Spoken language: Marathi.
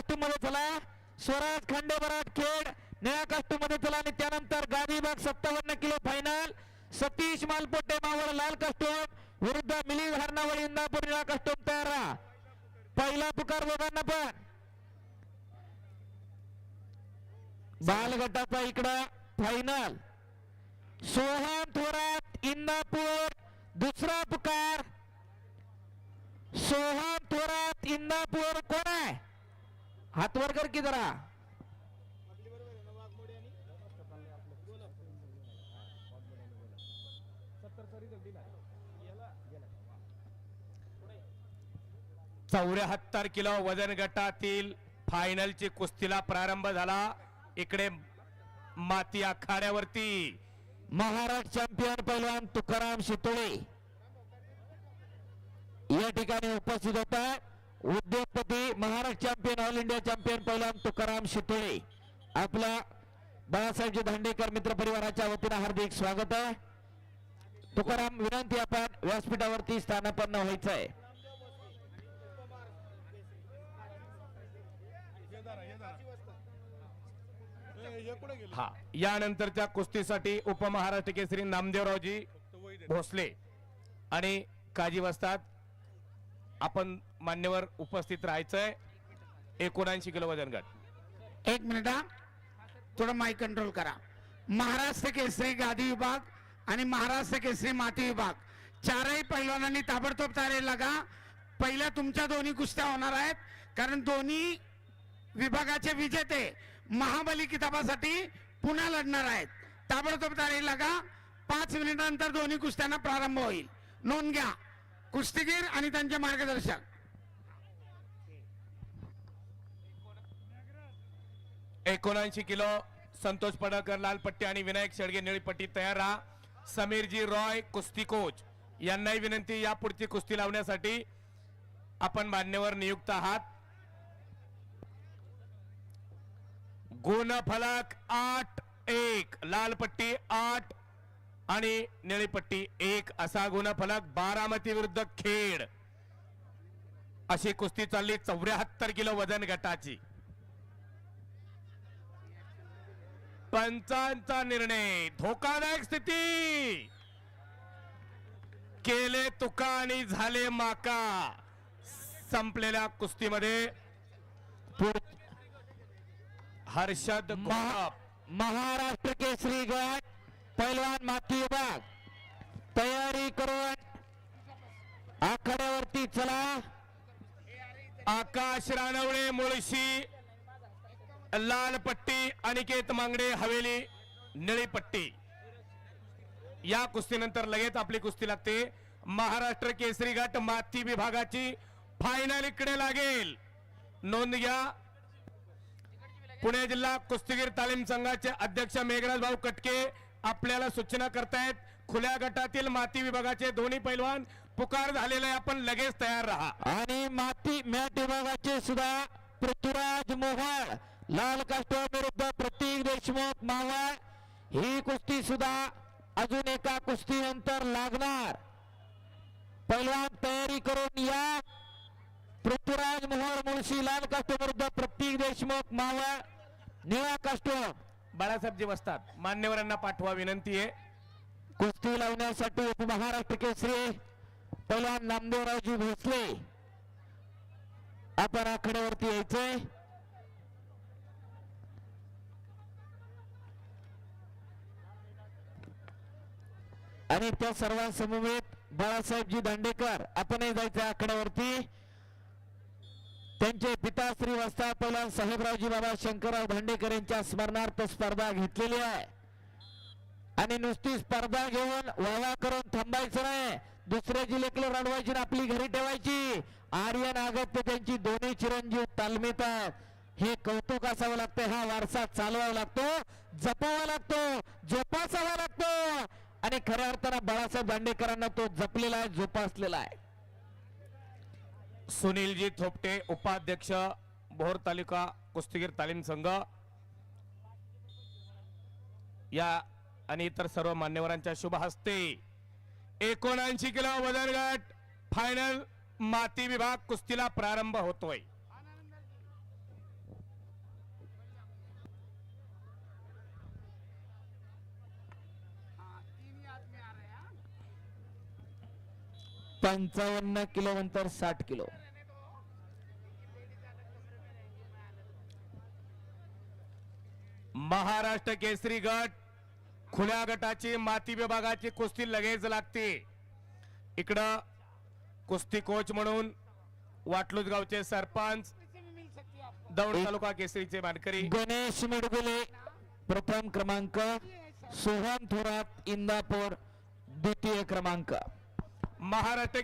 कास्टूममध्ये चला. स्वराज खांडे खेड. निळ्या कास्टूममध्ये चला आणि त्यानंतर गादी विभाग सत्तावन्न किलो फायनल सतीश मालपोटे मावळ लाल कास्टूम विरुद्ध मिलिंद हरणावळी इंदापूर निळा कास्टूम तयार राहा. पहिला पुकार दोघांना पण. बालगटाचा इकडं फायनल सोहम थोरात इंदापूर. दुसरा पुकार. सोहम थोरात इंदापूर. कोण आहे? हात वर कर की जरा. चौऱ्याहत्तर किलो वजन गटातील फायनलची कुस्तीला प्रारंभ झाला. इकडे माती आखाड्यावरती. महाराष्ट्र चॅम्पियन पैलवान तुकाराम शितोळे. या ठिकाणी उपस्थित होता. उद्योगपती Maharashtra champion all India champion पहिला तुकाराम शितोळे. आपला बाळासाहेबजी दांडेकर मित्र परिवाराच्या वतीनं हार्दिक स्वागत आहे. तुकाराम विनंती आपण व्यासपीठावरती स्थानापन्न व्हायचं आहे हा यानंतरच्या कुस्तीसाठी उपमहाराष्ट्र केसरी नामदेवरावजी भोसले आणि काजी वस्तात आपण मान्यवर उपस्थित राहायचंय. एकोणऐंशी किलो वजन गट एक मिनिट हा. थोडं माय कंट्रोल करा. महाराष्ट्र केसरी गादी विभाग आणि महाराष्ट्र केसरी माती विभाग. चारही पैलवानांनी ताबडतोब तयारी लागा. पहिल्या तुमच्या दोन्ही कुस्त्या होणार आहेत. कारण दोन्ही विभागाचे विजेते महाबली किताबासाठी पुन्हा लढणार आहेत. ताबडतोब तयारी लागा. पाच मिनिटानंतर दोन्ही कुस्त्यांना प्रारंभ होईल. नोंद घ्या. कुस्तीगीर आणि त्यांचे मार्गदर्शक. एकोणऐंशी किलो संतोष पडळकर लाल पट्टी आणि विनायक शेडगे निळी पट्टी तयार राहा. समीरजी रॉय कुस्ती कोच. यांनाही विनंती या पुढची कुस्ती लावण्यासाठी आपण मान्यवर नियुक्त आहात. गुणफलक आठ एक लाल पट्टी आठ आणि निळीपट्टी एक असा गुणफलक बारामती विरुद्ध खेड. अशी कुस्ती चालली चौऱ्याहत्तर किलो वजन गटाची. पंचांचा निर्णय धोकादायक स्थिती. केले तुका आणि झाले माका. संपलेल्या कुस्तीमध्ये हर्षद महाराष्ट्र केसरी गट. पैलवान माती विभाग तयारी करून आखाड्यावरती चला. आकाश रानवळे मुळशी लाल पट्टी अनिकेत मांगडे हवेली निळी पट्टी. या कुस्तीनंतर लगेच आपली कुस्ती लागते. महाराष्ट्र केसरी गट माती विभागाची फायनल इकडे लागेल. नोंद घ्या. पुणे जिल्हा कुस्तीगीर तालीम संघाचे अध्यक्ष मेघराज भाऊ कटके आपल्याला सूचना करतायत खुल्या गटातील माती विभागाचे दोन्ही पैलवान पुकार झालेले आपण लगेच तयार राहा. आणि माती मॅट विभागाचे सुद्धा पृथ्वीराज मोहाळ लाल काष्टा विरुद्ध प्रतीक देशमुख मावळ ही कुस्ती सुद्धा अजून एका कुस्तीनंतर लागणार. पैलवान तयारी करून या. पृथ्वीराज मोहोळ मुळशी लाल काष्ट विरुद्ध प्रतीक देशमुख मावळ निळा बाळासाहेब बाळासाहेबजी बसतात. मान्यवरांना पाठवा विनंती आहे. कुस्ती लावण्यासाठी उपमहाराष्ट्र केसरी पहिला नामदेवरावजी भोसले. आपण आखड्यावरती यायचंय आणि त्या सर्वांसमवेत बाळासाहेबजी दांडेकर आपणही जायचं आकड्यावरती त्यांचे पिता श्रीवास्तव पहिला साहेबरावजी बाबा शंकरराव भांडेकर यांच्या स्मरणार्थ स्पर्धा घेतलेली आहे. आणि नुसती स्पर्धा घेऊन वावा करून थांबायचं नाही. दुसऱ्या जिल्ह्याकडे रडवायची आपली घरी ठेवायची. आर्यन आगत्य त्यांची दोन्ही चिरंजीव तालमीत हे कौतुक असावं लागतं हा वारसा चालवावा लागतो जपावा लागतो जोपासावा लागतो. आणि खऱ्या अर्थानं बाळासाहेब दांडेकरांना तो जपलेला आहे जोपासलेला आहे. सुनीलजी थोपटे उपाध्यक्ष भोर तालुका कुस्तीगीर तालीम संघ. या आणि इतर सर्व मान्यवरांच्या शुभ हस्ते एकोणऐंशी किलो वजनगट फायनल माती विभाग कुस्तीला प्रारंभ होतोय. पंचावन्न किलो नंतर साठ किलो. महाराष्ट्र केसरी गट खुल्या गटाची माती विभागाची कुस्ती लगेच लागते. इकडं कुस्ती कोच म्हणून वाटलूज गावचे सरपंच दौंड तालुका केसरीचे मानकरी. गणेश मिडगुले प्रथम क्रमांक सोहम थोरात इंदापूर द्वितीय क्रमांक. महाराष्ट्र